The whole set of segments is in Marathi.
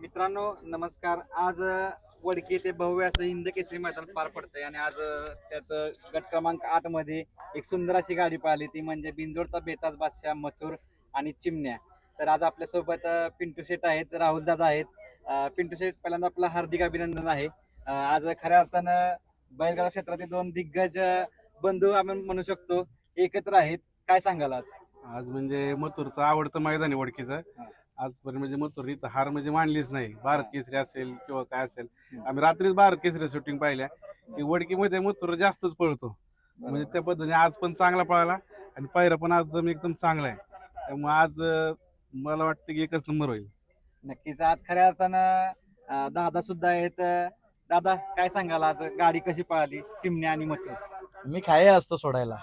मित्रांनो नमस्कार. आज वडकी येथे भव्य असं हिंद केसरी मैदान पार पडतंय आणि आज अ, गट क्रमांक आठमध्ये एक सुंदर अशी गाडी पाहिली. ती म्हणजे बिंजोडचा बेताज बादशाह मथुर आणि चिमण्या. तर आज आपल्यासोबत पिंटू शेठ आहेत राहुल दादा आहेत. पिंटू शेठ पहिल्यांदा आपलं हार्दिक अभिनंदन आहे. आज खऱ्या अर्थानं बैलगाडा क्षेत्रातील दोन दिग्गज बंधू आपण म्हणू शकतो एकत्र आहेत. काय सांगाल आज? आज म्हणजे मथुरचं आवडतं मैदान आहे वडकीचं. आजपर्यंत म्हणजे मथुर इथं हार म्हणजे मांडलीच नाही. भारत केसरी असेल किंवा काय असेल. आम्ही रात्रीच भारत केसरी शूटिंग पाहिल्या. की वडकीमध्ये मथुर जास्तच पळतो. म्हणजे त्या पद्धतीने आज पण चांगला पळाला आणि पायरा पण आज एकदम चांगला आहे. त्यामुळे आज अं, मला वाटतं की एकच नंबर होईल. नक्कीच. आज खऱ्या अर्थानं अं, दादा सुद्धा आहेत. दादा काय सांगाल? आज गाडी कशी पळाली? चिमण्या आणि मथुर? मी खाय असतो सोडायला.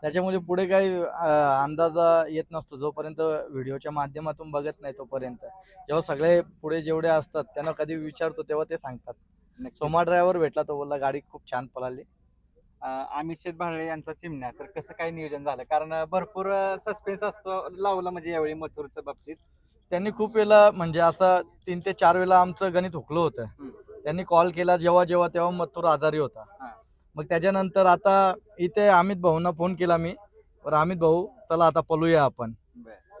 त्याच्यामुळे पुढे काही अंदाज येत नसतो. जोपर्यंत व्हिडिओच्या माध्यमातून बघत नाही तोपर्यंत. जेव्हा सगळे पुढे जेवढे असतात त्यांना कधी विचारतो तेव्हा ते सांगतात. सोमा ड्रायव्हर भेटला तो बोलला गाडी खूप छान पळाली. अं, अमित शेठ भाडळे यांचा चिमण्या. तर कसं काय नियोजन झालं? कारण भरपूर सस्पेन्स असतो लावला म्हणजे यावेळी मथुरच्या बाबतीत. त्यांनी खूप वेळा म्हणजे असं तीन ते चार वेळा आमचं गणित हुकलं होतं. त्यांनी कॉल केला जेव्हा जेव्हा तेव्हा मथुर आजारी होता. मग त्याच्यानंतर आता इथे अमित भाऊंना फोन केला मी. बरं अमित भाऊ चला आता पळूया आपण.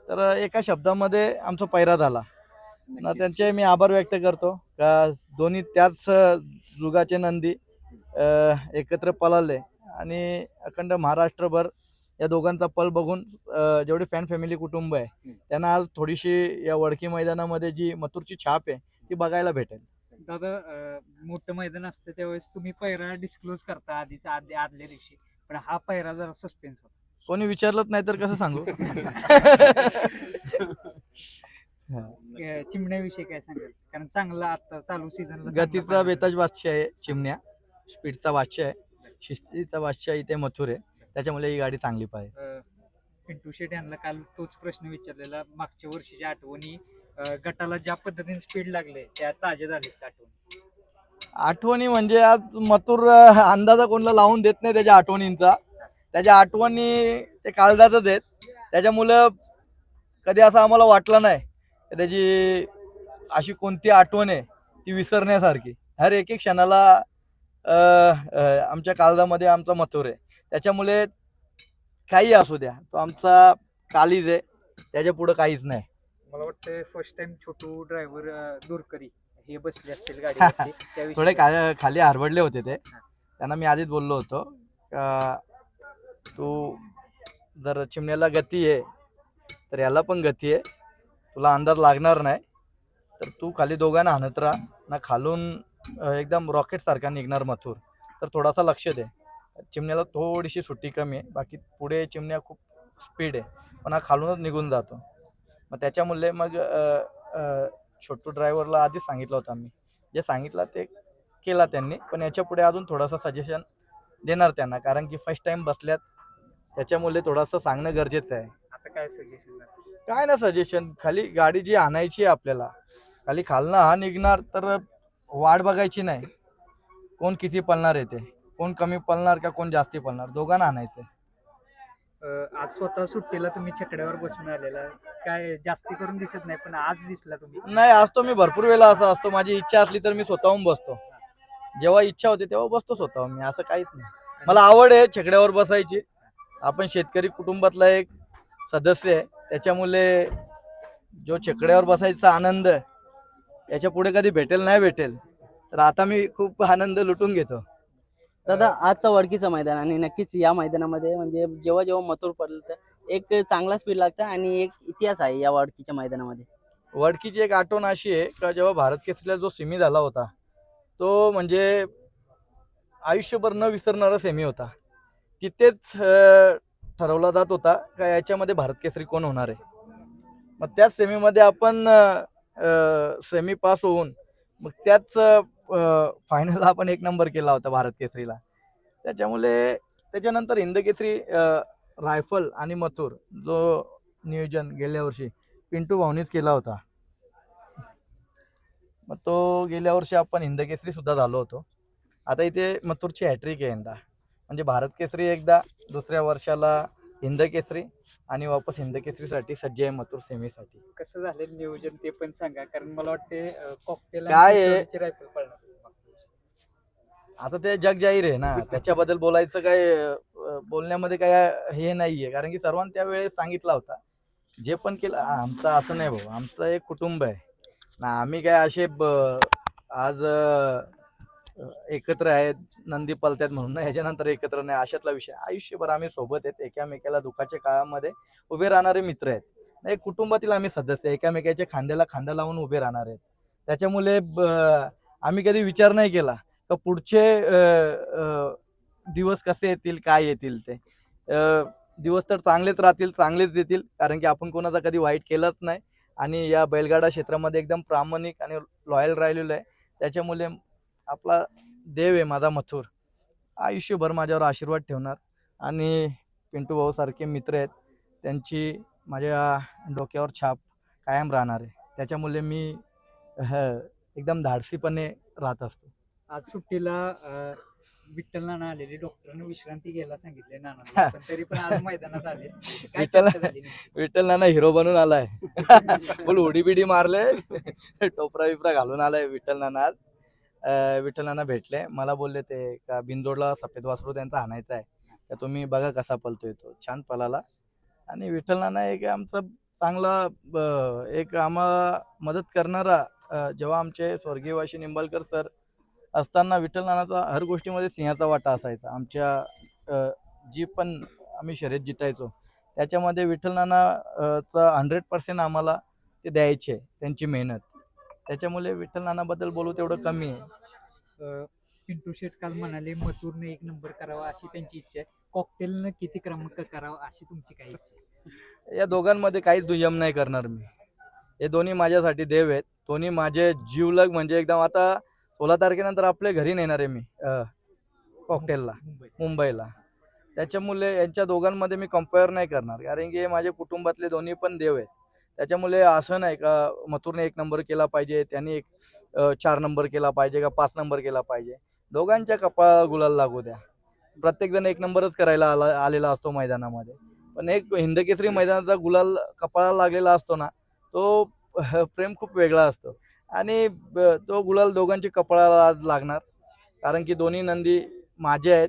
तर एका शब्दामध्ये आमचा पैरा झाला. ना. त्यांचे मी आभार व्यक्त करतो. का दोन्ही त्याच जुगाचे नंदी एकत्र पळाले आणि अखंड महाराष्ट्रभर या दोघांचा पल बघून जेवढे फॅन फॅमिली कुटुंब आहे. त्यांना आज थोडीशी या वडकी मैदानामध्ये जी मथुरची छाप आहे ती बघायला भेटेल. दादा अं, मोठं मैदान असतं त्यावेळेस तुम्ही पैरा डिस्क्लोज करता आधीच आद- आदल्या दिवशी. पण हा पैरा जरा सस्पेन्स होता. कोणी विचारलंच नाही तर कसं सांगू? अं, चिमण्याविषयी काय सांगाल? कारण चांगला आता चालू सीझन गतीचा बेताज बादशाह आहे चिमण्या. स्पीडचा बादशाह आहे. शिस्तीचा बादशाह इथे मथुर आहे. त्याच्यामुळे ही गाडी चांगली पाहिजे. पिंटू शेट यांना काल तोच प्रश्न विचारलेला. मागच्या वर्षीच्या आठवणी गटाला ज्या पद्धतीने स्पीड लागले त्या ताजे झाले आठवणी. आठवणी म्हणजे आज मथुर अंदाजा कोणाला लावून देत नाही त्याच्या आठवणींचा. त्याच्या आठवणी ते काळजातच आहेत. त्याच्यामुळं कधी असं आम्हाला वाटलं नाही त्याची अशी कोणती आठवण आहे ती विसरण्यासारखी. हर एक एक क्षणाला आमच्या काळजामध्ये आमचा मथुर आहे. त्याच्यामुळे काही असू द्या. तो आमचा कालीज आहे. त्याच्या पुढं काहीच नाही. मला वाटतं फर्स्ट टाइम छोटू ड्रायव्हर दूरकरी हे बसले असतील त्याविषयी थोडे खा खाली हरबडले होते ते. त्यांना मी आधीच बोललो होतो. का तू जर चिमण्याला गती आहे तर याला पण गती आहे. तुला अंदाज लागणार नाही. तर तू खाली दोघांना हाणत राहा. ना खालून अं, एकदम रॉकेट सारखा निघणार मथुर. तर थोडासा लक्ष दे. चिमण्याला थोडीशी सुट्टी कमी आहे. बाकी पुढे चिमण्या खूप स्पीड आहे. पण हा खालूनच निघून जातो. मग त्याच्यामुळे मग छोटू ड्रायव्हरला आधीच सांगितलं होतं आम्ही. जे सांगितलं ते केला त्यांनी. पण याच्यापुढे अजून थोडंसं सजेशन देणार त्यांना. कारण की फर्स्ट टाइम बसल्यात त्याच्यामुळे थोडंसं सांगणं गरजेचं आहे. आता काय सजेशन काय ना सजेशन खाली गाडी जी आणायची आहे आपल्याला खाली खालनं हा निघणार तर वाट बघायची नाही. कोण किती पळणार आहे ते? कोण कमी पळणार का कोण जास्ती पळणार? दोघांना आणायचं आज स्वतः सुट्टीला तुम्ही छकड्यावर बसून आलेला. काय जास्ती करून दिसत नाही पण आज दिसला तुम्ही. नाही असतो मी भरपूर वेळा असा असतो. माझी इच्छा असली तर मी स्वतःहून बसतो. जेव्हा इच्छा होते तेव्हा बसतो स्वतःहून मी असं काहीच नाही. मला आवड आहे छकड्यावर बसायची. आपण शेतकरी कुटुंबातला एक सदस्य आहे. त्याच्यामुळे जो छकड्यावर बसायचा आनंद याच्यापुढे कधी भेटेल नाही भेटेल तर आता मी खूप आनंद लुटून घेतो. दादा आजचं वडकीचं मैदान आणि नक्कीच या मैदानामध्ये म्हणजे जेव्हा जेव्हा मथुर पडलं तर एक चांगला स्पीड लागतं आणि एक इतिहास आहे या वडकीच्या मैदानामध्ये. वडकीची एक आठवण अशी आहे का जेव्हा भारत केसरीला जो सेमी झाला होता तो म्हणजे आयुष्यभर न विसरणारा सेमी होता. तिथेच ठरवला जात होता का याच्यामध्ये भारत केसरी कोण होणार आहे. मग त्याच सेमीमध्ये आपण सेमी पास होऊन मग त्याच फायनल आपण एक नंबर केला होता भारत केसरीला. त्याच्यामुळे त्याच्यानंतर हिंद केसरी अं, रायफल आणि मथुर जो नियोजन गेल्या वर्षी पिंटू भाऊनीच केला होता. मग तो गेल्या वर्षी आपण हिंद केसरी सुद्धा झालो होतो. आता इथे मथुरची हॅट्रिक आहे यंदा. म्हणजे भारत केसरी एकदा दुसऱ्या वर्षाला हिंद केसरी आणि वापस हिंद केसरीसाठी सज्ज आहे मथुर सेमीसाठी. कसं झालं नियोजन ते पण सांगा कारण मला वाटते कॉकटेल काय आता ते जग जाहीर आहे ना. त्याच्याबद्दल बोलायचं काय अं, बोलण्यामध्ये काय हे नाहीये. कारण की सर्वांनी त्यावेळेस सांगितला होता. जे पण केलं आ, आमचं असं नाही भाऊ. आमचं एक कुटुंब आहे. ना आम्ही काय असे ब- आज अं, एकत्र आहेत नंदी पलत्यात म्हणून. ना ह्याच्यानंतर एकत्र नाही. अशातला विषय. आयुष्यभर आम्ही सोबत आहेत. एकामेकाला दुःखाच्या काळामध्ये उभे राहणारे मित्र आहेत. एक कुटुंबातील आम्ही सदस्य एकामेकाच्या खांद्याला खांदा लावून उभे राहणार आहेत. त्याच्यामुळे ब- आम्ही कधी विचार नाही केला. का पुढचे दिवस कसे येतील काय येतील ते? दिवस तर चांगलेच राहतील चांगलेच देतील कारण की आपण कोणाचा कधी वाईट केलंच नाही आणि या बैलगाडा क्षेत्रामध्ये एकदम प्रामाणिक आणि लॉयल राहिलेलो आहे. त्याच्यामुळे आपला देव आहे माझा मथुर. आयुष्यभर माझ्यावर आशीर्वाद ठेवणार आणि पिंटू भाऊसारखे मित्र आहेत. त्यांची माझ्या डोक्यावर छाप कायम राहणार आहे. त्याच्यामुळे मी एकदम धाडसीपणे राहत असतो. आज सुट्टीला विठ्ठल नाना आलेले. डॉक्टरने विश्रांती घ्यायला सांगितले नाना तरी पण आज मैदानात आले. विठ्ठल-? विठ्ठल नाना हिरो बनून आलाय. फुल उडी बिडी मारले. टोपरा बिपरा घालून आलाय विठ्ठल नाना आज. विठ्ठल नाना भेटले. मला बोलले ते का बिंदोडला सफेद वासरू त्यांचा आणायचा आहे. तर तुम्ही बघा कसा पलतोय तो. छान पलाला आणि विठ्ठल नाना एक आमचा चांगला एक आम्हाला मदत करणारा जेव्हा आमचे स्वर्गीय वाशी निंबाळकर सर असताना विठ्ठल नानाचा हर गोष्टीमध्ये सिंहाचा वाटा असायचा. आमच्या जी पण आम्ही शर्यत जितायचो त्याच्यामध्ये विठ्ठल नाना अ, चा हंड्रेड पर्सेंट आम्हाला ते द्यायचे त्यांची मेहनत. त्याच्यामुळे विठ्ठल नानाबद्दल बोलू तेवढं कमी आहे. पिंटू शेट काल म्हणाले मथुरने एक नंबर करावा अशी त्यांची इच्छा आहे. कॉकटेलनं किती क्रमांक करावा अशी तुमची काय इच्छा आहे? या दोघांमध्ये काहीच दुय्यम नाही करणार मी. हे दोन्ही माझ्यासाठी देव आहेत. दोन्ही माझे जीवलग म्हणजे एकदम आता सोळा तारखेनंतर आपल्या घरी नेणार आहे मी कॉकटेलला मुंबई मुंबईला. त्याच्यामुळे यांच्या दोघांमध्ये मी कंपेअर नाही करणार कारण की हे माझे कुटुंबातले दोन्ही पण देव आहेत. त्याच्यामुळे असं नाही का मथुरने एक नंबर केला पाहिजे त्यांनी एक चार नंबर केला पाहिजे का पाच नंबर केला पाहिजे. दोघांच्या कपाळाला गुलाल लागू द्या. प्रत्येकजण एक नंबरच करायला आला आलेला असतो मैदानामध्ये. पण एक हिंदकेसरी मैदानाचा गुलाल कपाळाला लागलेला असतो ना तो प्रेम खूप वेगळा असतो. आणि तो गुलाल दोघांच्या कपाळाला आज लागणार. कारण की दोन्ही नंदी माझे आहेत.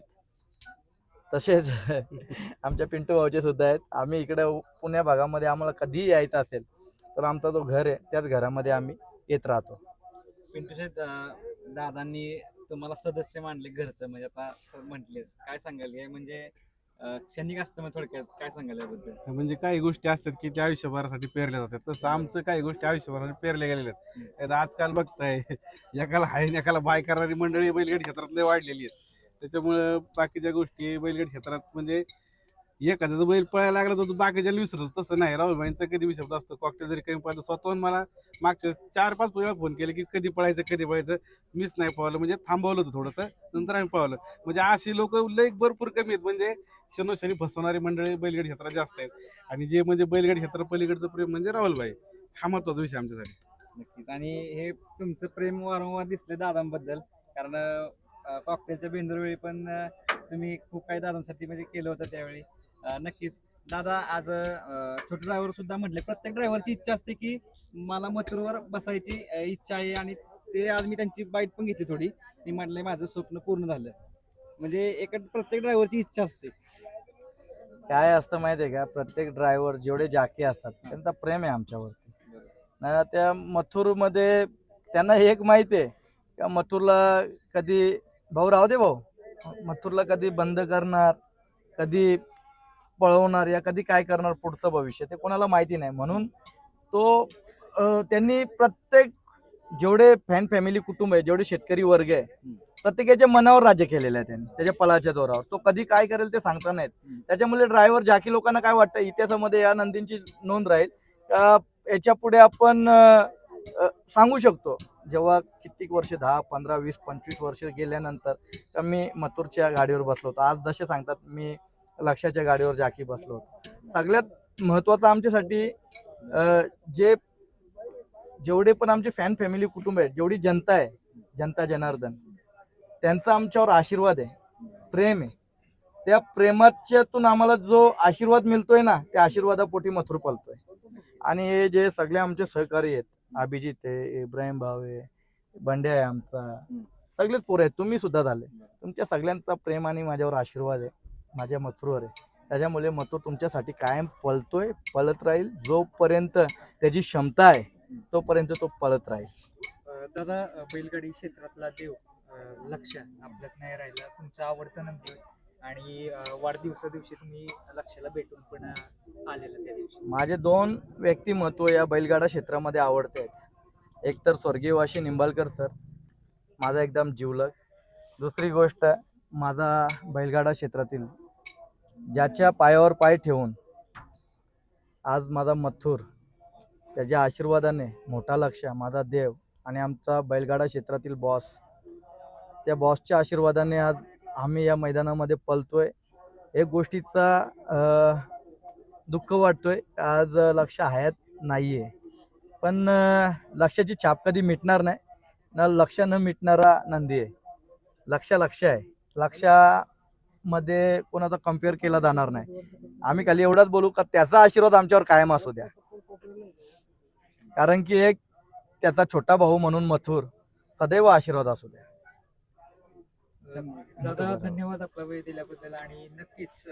तसेच आमच्या पिंटू भाऊचे सुद्धा आहेत. आम्ही इकडे पुण्या भागामध्ये आम्हाला कधीही यायचं असेल तर आमचा जो घर आहे त्याच घरामध्ये आम्ही येत राहतो. पिंटू शेठ दादांनी तुम्हाला सदस्य मानले घरचं म्हणजे आता म्हटलेस म्हटलेच. काय सांगाल? हे म्हणजे क्षणिक असतं मग थोडक्यात काय सांगाल याबद्दल? म्हणजे काही गोष्टी असतात की त्या आयुष्यभरासाठी पेरल्या जातात. तसं आमचं काही गोष्टी आयुष्यभरासाठी पेरल्या गेलेल्या आहेत. आजकाल बघताय एकाला हाय एकाला बाय करणारी मंडळी बैलगाडी क्षेत्रात लय वाढलेली आहेत. त्याच्यामुळं बाकीच्या गोष्टी बैलगाडी क्षेत्रात म्हणजे एखाद्याचा बैल पळायला लागला तर तो बाकीच्याला विसरतो. तसं नाही. राहुल भाईंचा कधी विसरत असतो? कॉकटेल जरी कमी पळायचं स्वतःहून मला मागच्या चार पाच वेळा फोन केले की कधी पळायचं कधी पळायचं? मीच नाही पळवलं म्हणजे थांबवलं होतं थोडंसं. नंतर आम्ही पळवलं म्हणजे अशी लोक लई भरपूर कमी आहेत. म्हणजे शनोशनी फसवणारी मंडळी बैलगाडी क्षेत्रात जास्त आहेत. आणि जे म्हणजे बैलगाडी क्षेत्र पलीकडचं प्रेम म्हणजे राहुलभाई हा महत्त्वाचा विषय आमच्यासाठी. नक्कीच. आणि हे तुमचं प्रेम वारंवार दिसलं दादांबद्दल. कारण कॉकटेलच्या बेंदूर वेळी पण तुम्ही खूप काही दादांसाठी म्हणजे केलं होतं त्यावेळी. नक्कीच. दादा आज छोटे ड्रायव्हर सुद्धा म्हटले. प्रत्येक ड्रायव्हरची इच्छा असते की मला मथुरवर बसायची इच्छा आहे आणि ते आज मी त्यांची बाईट पण घेतली थोडी. मी म्हटलंय माझं स्वप्न पूर्ण झालं. म्हणजे एक प्रत्येक ड्रायव्हरची इच्छा असते. काय असतं माहिती आहे का? प्रत्येक ड्रायव्हर जेवढे जाके असतात त्यांचा प्रेम आहे आमच्यावरती. ना त्या मथुरमध्ये त्यांना हे एक माहिती आहे का मथुरला कधी भाऊ राहू दे भाऊ. मथुरला कधी बंद करणार कधी पळवणार या कधी काय करणार पुढचं भविष्य ते कोणाला माहिती नाही. म्हणून तो त्यांनी प्रत्येक जेवढे फॅन फॅमिली कुटुंब आहे जेवढे शेतकरी वर्ग आहे प्रत्येकाच्या मनावर राज्य केलेलं आहे त्यांनी त्याच्या पलाच्या जोरावर. तो कधी काय करेल ते सांगता नाहीत. त्याच्यामुळे ड्रायव्हर जाकी लोकांना काय वाटतं इतिहासामध्ये या नंदींची नोंद राहील. का याच्यापुढे आपण सांगू शकतो. जेव्हा कित्येक वर्ष दहा पंधरा वीस पंचवीस वर्ष गेल्यानंतर मी मथुरच्या गाडीवर बसलो होतो. आज जसे सांगतात मी लक्षाच्या गाडीवर जाकी बसलो सगळ्यात महत्वाचं आमच्यासाठी जे जेवढे पण आमचे फॅन फॅमिली कुटुंब आहेत जेवढी जनता आहे जनता जनार्दन त्यांचा आमच्यावर आशीर्वाद आहे प्रेम आहे. त्या प्रेमाच्यातून आम्हाला जो आशीर्वाद मिळतोय ना त्या आशीर्वादापोटी मथुर पालतोय. आणि हे जे सगळे आमचे सहकारी आहेत अभिजित आहे इब्राहिम भाऊ आहे बंड्या आहे आमचा सगळेच पोरं आहेत तुम्ही सुद्धा झाले. तुमच्या सगळ्यांचा प्रेम आणि माझ्यावर आशीर्वाद आहे. माझ्या मथुरवर आहे. त्याच्यामुळे मथुर तुमच्यासाठी कायम पळतोय पळत राहील. जोपर्यंत त्याची क्षमता आहे तोपर्यंत तो पळत राहील. दादा बैलगाडी क्षेत्रातला देव लक्ष आपल्यात नाही राहिला. तुमचा आवडता नंदी आणि वाढदिवसा दिवशी तुम्ही लक्षाला भेटून पण आलेला त्या दिवशी. माझे दोन व्यक्तिमत्व या बैलगाडा क्षेत्रामध्ये आवडते आहेत. एक तर स्वर्गीय वाशी निंबाळकर सर. माझा एकदम जिवलग. दुसरी गोष्ट माझा बैलगाडा क्षेत्रातील ज्याच्या पायावर पाय ठेवून आज माझा मथुर त्याच्या आशीर्वादाने मोठा लक्ष माझा देव आणि आमचा बैलगाडा क्षेत्रातील बॉस त्या बॉसच्या आशीर्वादाने आज आम्ही या मैदानामध्ये पलतोय एक गोष्टीचा दुःख वाटतोय आज लक्ष हयात आहे पण लक्षाची छाप कधी मिटणार नाही. ना लक्ष न मिटणारा नंदी आहे. लक्ष लक्ष आहे. लक्षामध्ये कोणाचा कंपेअर केला जाणार नाही. आम्ही खाली एवढंच बोलू का त्याचा आशीर्वाद आमच्यावर कायम असू द्या. कारण की एक त्याचा छोटा भाऊ म्हणून मथुर सदैव आशीर्वाद असू द्या. दादा धन्यवाद आपला वेळ दिल्याबद्दल आणि नक्कीच